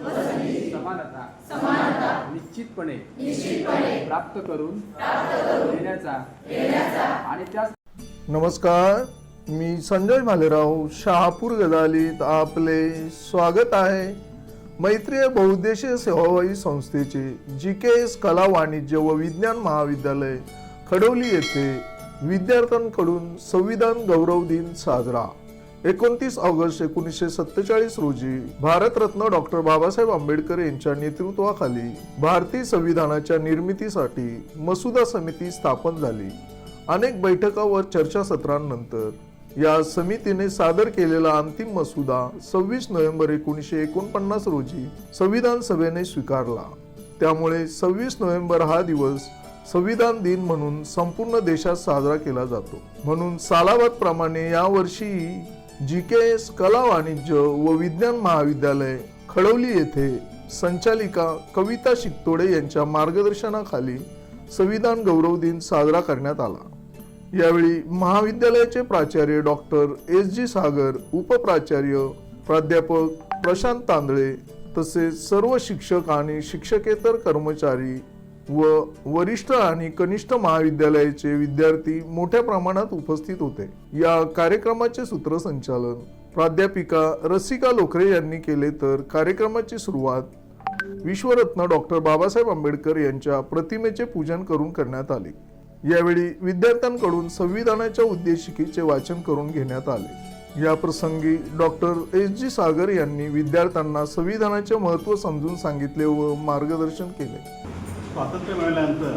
संधीची समानता. निश्चितपणे. प्राप्त करून. देण्याचा. आणि त्या नमस्कार मी संजय भालेराव शहापूर गजालीत आपले स्वागत आहे. मैत्रीय बहुउद्देशीय सेवाभावी संस्थेचे जी के एस कला वाणिज्य व विज्ञान महाविद्यालय खडवली येथे विद्यार्थ्यांकडून संविधान गौरव दिन साजरा. एकोणतीस ऑगस्ट एकोणीसशे सत्तेचाळीस रोजी भारतरत्न डॉक्टर बाबासाहेब आंबेडकर यांच्या नेतृत्वाखाली भारतीय संविधानाच्या निर्मितीसाठी मसुदा समिती स्थापन झाली. अनेक बैठका व चर्चासत्रांनंतर या समितीने सादर केलेला अंतिम मसुदा सव्वीस नोव्हेंबर एकोणीसशे एकोणपन्नास रोजी संविधान सभेने स्वीकारला. त्यामुळे सव्वीस नोव्हेंबर हा दिवस संविधान दिन म्हणून संपूर्ण देशात साजरा केला जातो. म्हणून सालाबाद प्रमाणे जी के एस कला वाणिज्य व विज्ञान महाविद्यालय खडवली येथे संचालिका कविता शिकतोडे यांच्या मार्गदर्शनाखाली संविधान गौरव दिन साजरा करण्यात आला. यावेळी महाविद्यालयाचे प्राचार्य डॉक्टर एस जी सागर उपप्राचार्य प्राध्यापक प्रशांत तांदळे तसेच सर्व शिक्षक आणि शिक्षकेतर कर्मचारी व वरिष्ठ आणि कनिष्ठ महाविद्यालयाचे विद्यार्थी मोठ्या प्रमाणात उपस्थित होते. या कार्यक्रमाचे सूत्रसंचालन प्राध्यापिका रसिका लोखरे यांनी केले तर कार्यक्रमाची सुरुवात विश्वरत्न डॉक्टर बाबासाहेब आंबेडकर यांच्या प्रतिमेचे पूजन करून करण्यात आले. यावेळी विद्यार्थ्यांकडून संविधानाच्या उद्देशिकेचे वाचन करून घेण्यात आले. या प्रसंगी डॉक्टर एस जी सागर यांनी विद्यार्थ्यांना संविधानाचे महत्त्व समजून सांगितले व मार्गदर्शन केले. स्वातंत्र्य मिळाल्यानंतर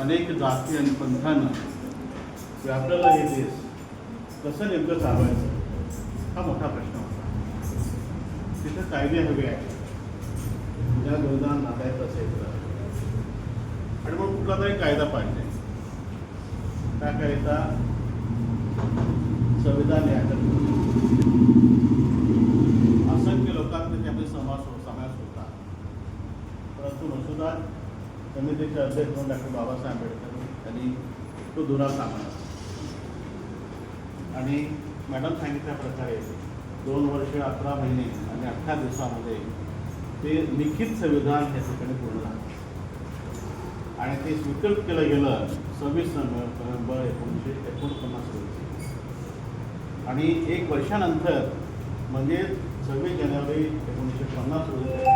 अनेक जाती आणि पंथानं व्यापलेला हे देश कसं नेमकं चालवायचं हा मोठा प्रश्न होता. तिथं कायदे हवे आहेत. ज्या विरोधात नाकायचं असेल तर. आणि मग कुठला तरी कायदा पाहिजे. त्याकरिता संविधान याकडे परंतु मसुदा समितीचे अध्यक्ष म्हणून डॉक्टर बाबासाहेब आंबेडकर यांनी तो दुरा सांगला आणि मॅडम सांगितल्या प्रकारे दोन वर्ष अकरा महिने आणि अठरा दिवसामध्ये ते लिखित संविधान या ठिकाणी पूर्ण झालं. आणि ते स्वीकृत केलं गेलं सव्वीस नोव्हेंबर एकोणीसशे एकोणपन्नास रोजी. आणि एक वर्षानंतर म्हणजे सव्वीस जानेवारी एकोणीसशे पन्नास रोजी